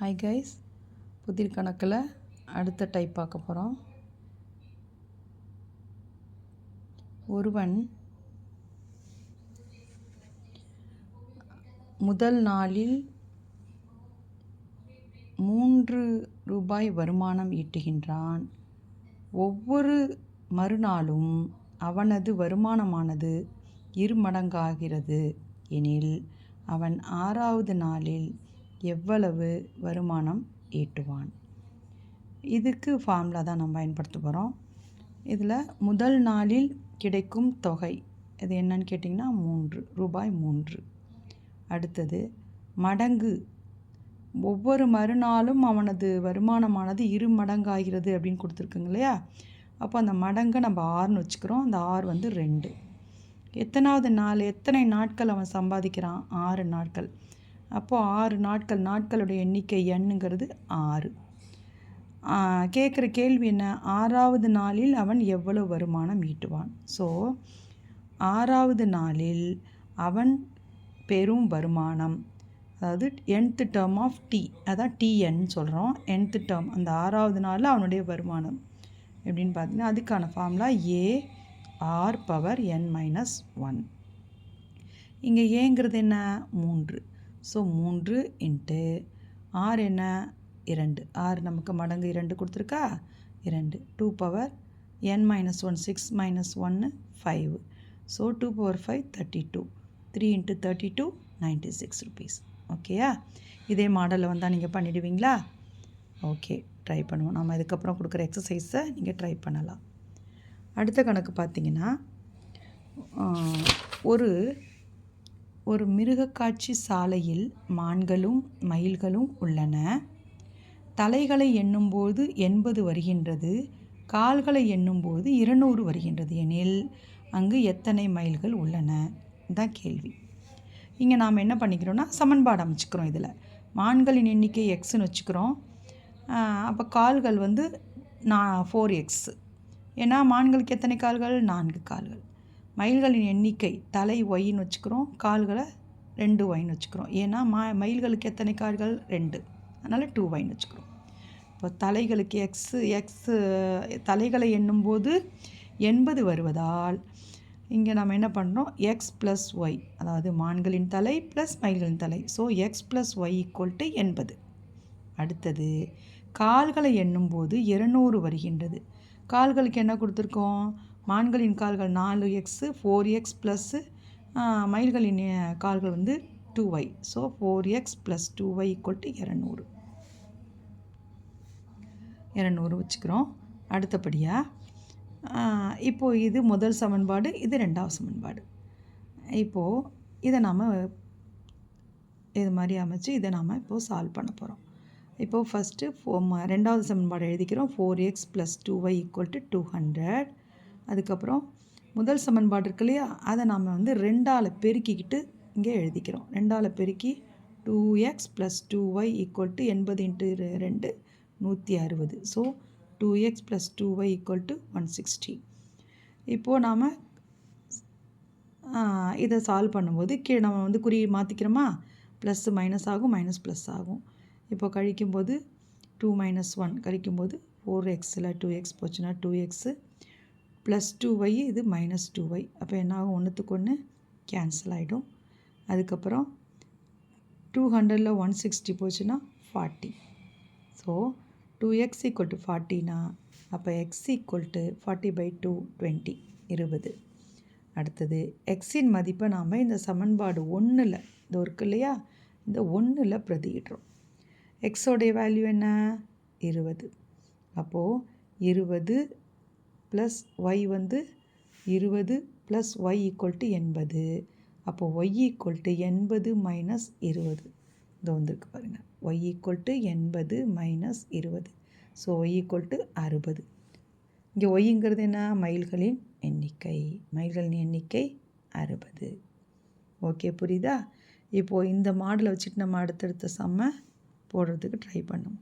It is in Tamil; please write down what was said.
ஹாய் கைஸ் புதிர் கணக்கில் அடுத்த டைப் பார்க்க போகிறோம் ஒருவன் முதல் நாளில் மூன்று ரூபாய் வருமானம் ஈட்டுகின்றான். ஒவ்வொரு மறுநாளும் அவனது வருமானமானது இருமடங்காகிறது. எனில் அவன் ஆறாவது நாளில் எவ்வளவு வருமானம் ஈட்டுவான்? இதுக்கு ஃபார்முலா தான் நம்ம பயன்படுத்த போகிறோம் இதில் முதல் நாளில் கிடைக்கும் தொகை இது என்னன்னு கேட்டிங்கன்னா மூன்று ரூபாய் மூன்று. அடுத்தது மடங்கு. ஒவ்வொரு மறுநாளும் அவனது வருமானமானது இரு மடங்காகிறது அப்படின்னு கொடுத்துருக்குங்க இல்லையா? அப்போ அந்த மடங்கை நம்ம ஆறுன்னு வச்சுக்கிறோம். அந்த ஆறு வந்து ரெண்டு. எத்தனாவது நாள் எத்தனை நாட்கள் அவன் சம்பாதிக்கிறான்? ஆறு நாட்கள். அப்போது ஆறு நாட்கள் நாட்களுடைய எண்ணிக்கை எண்ணுங்கிறது ஆறு. கேட்குற கேள்வி என்ன? ஆறாவது நாளில் அவன் எவ்வளவு வருமானம் ஈட்டுவான்? ஸோ ஆறாவது நாளில் அவன் பெரும் வருமானம். அதாவது என்த்து டேர்ம் ஆஃப் டி அதான் டிஎன் சொல்கிறோம் என்த்து டேர்ம் அந்த ஆறாவது நாளில் அவனுடைய வருமானம். எப்படின்னு பார்த்தீங்கன்னா அதுக்கான formula A R power N minus one இங்கே ஏங்கிறது என்ன? மூன்று. ஸோ மூன்று இன்ட்டு ஆறு என்ன? இரண்டு. ஆறு நமக்கு மடங்கு இரண்டு கொடுத்துருக்கா? இரண்டு. Two power N minus one six minus ஒன்று five so two power five thirty two three into thirty two ninety six rupees ஓகேயா? இதே மாடலில் வந்தால் நீங்கள் பண்ணிடுவீங்களா? ஓகே. ட்ரை பண்ணுவோம். நம்ம இதுக்கப்புறம் கொடுக்குற எக்ஸசைஸை நீங்கள் ட்ரை பண்ணலாம். அடுத்த கணக்கு பார்த்தீங்கன்னா ஒரு ஒரு மிருகக்காட்சி சாலையில் மான்களும் மயில்களும் உள்ளன. தலைகளை எண்ணும்போது எண்பது வருகின்றது கால்களை எண்ணும்போது இருநூறு வருகின்றது எனில் அங்கு எத்தனை மைல்கள் உள்ளன? தான் கேள்வி. இங்கே நாம் என்ன பண்ணிக்கிறோன்னா சமன்பாடு அமைச்சுக்கிறோம் இதில். மான்களின் எண்ணிக்கை எக்ஸ்னு வச்சுக்கிறோம். அப்போ கால்கள் வந்து நான் ஃபோர் எக்ஸ் ஏன்னா மான்களுக்கு எத்தனை கால்கள்? நான்கு கால்கள். மயில்களின் எண்ணிக்கை தலை ஒயின்னு வச்சுக்கிறோம் கால்களை ரெண்டு ஒயின்னு வச்சுக்கிறோம். ஏன்னா மா மயில்களுக்கு எத்தனை கால்கள்? ரெண்டு. அதனால் டூ ஒயின் வச்சுக்கிறோம். இப்போ தலைகளுக்கு எக்ஸு எக்ஸு தலைகளை எண்ணும்போது எண்பது வருவதால் இங்கே நம்ம என்ன பண்ணுறோம் எக்ஸ் ப்ளஸ் ஒய் அதாவது மான்களின் தலை ப்ளஸ் மயில்களின் தலை. So X plus Y equal to எண்பது. அடுத்தது கால்களை எண்ணும்போது இருநூறு வருகின்றது. கால்களுக்கு என்ன கொடுத்துருக்கோம்? மான்களின் கால்கள் நாலு எக்ஸு ஃபோர் எக்ஸ் ப்ளஸ்ஸு மயில்களின் கால்கள் வந்து two Y so four X plus two Y equal to இரநூறு. இரநூறு வச்சுக்கிறோம். அடுத்தபடியாக இப்போது இது முதல் சமன்பாடு இது ரெண்டாவது சமன்பாடு. இப்போது இதை நாம் இது மாதிரி அமைச்சு இதை நாம் இப்போது சால்வ் பண்ண போகிறோம் இப்போது ஃபஸ்ட்டு ஃபோ ரெண்டாவது சமன்பாடு எழுதிக்கிறோம். Four X plus two Y equal to two hundred அதுக்கப்புறம் முதல் சமன்பாடு இருக்கு இல்லையா? அதை நாம் வந்து ரெண்டால் பெருக்கிக்கிட்டு இங்கே எழுதிக்கிறோம். ரெண்டால் பெருக்கி two X plus two Y equal to எண்பது இன்ட்டு ரெண்டு நூற்றி அறுபது. So two X plus two Y equal to one sixty இப்போது நாம் இதை சால்வ் பண்ணும்போது கீழே நம்ம வந்து குறி மாற்றிக்கிறோமா ப்ளஸ் மைனஸ் ஆகும் மைனஸ் ப்ளஸ் ஆகும். இப்போ கழிக்கும்போது டூ மைனஸ் ஒன் கழிக்கும்போது ஃபோர் எக்ஸில் டூ எக்ஸ் போச்சுன்னா two X plus two Y இது மைனஸ் டூ ஒய் அப்போ என்ன ஆகும் ஒன்றுத்துக்கு ஒன்று கேன்சல் ஆகிடும் அதுக்கப்புறம் டூ ஹண்ட்ரடில் ஒன் சிக்ஸ்டி போச்சுன்னா forty so two X equal to ஃபார்ட்டினா அப்போ X equal to forty by two twenty இருபது. அடுத்தது எக்ஸின் மதிப்பை நாம் இந்த சமன்பாடு ஒன்றில் இது இருக்குது இல்லையா? இந்த ஒன்றில் பிரதியிடுறோம். எக்ஸோடைய வேல்யூ என்ன? இருபது. அப்போது இருபது ப்ளஸ் ஒய் வந்து இருபது ப்ளஸ் ஒய் ஈக்குவல் டு எண்பது. அப்போது ஒய் ஈக்குவல் டு எண்பது மைனஸ் இருபது. இது வந்துருக்கு பாருங்கள் ஒய் ஈக்குவல் டு எண்பது மைனஸ் இருபது. ஸோ ஒய் ஈக்குவல் டு அறுபது. இங்கே ஒய்ங்கிறது என்ன? மைல்களின் எண்ணிக்கை. மைல்களின் எண்ணிக்கை அறுபது. ஓகே புரியுதா? இப்போது இந்த மாடலை வச்சுட்டு நம்ம அடுத்தடுத்த செம்ம போடுறதுக்கு ட்ரை பண்ணுவோம்.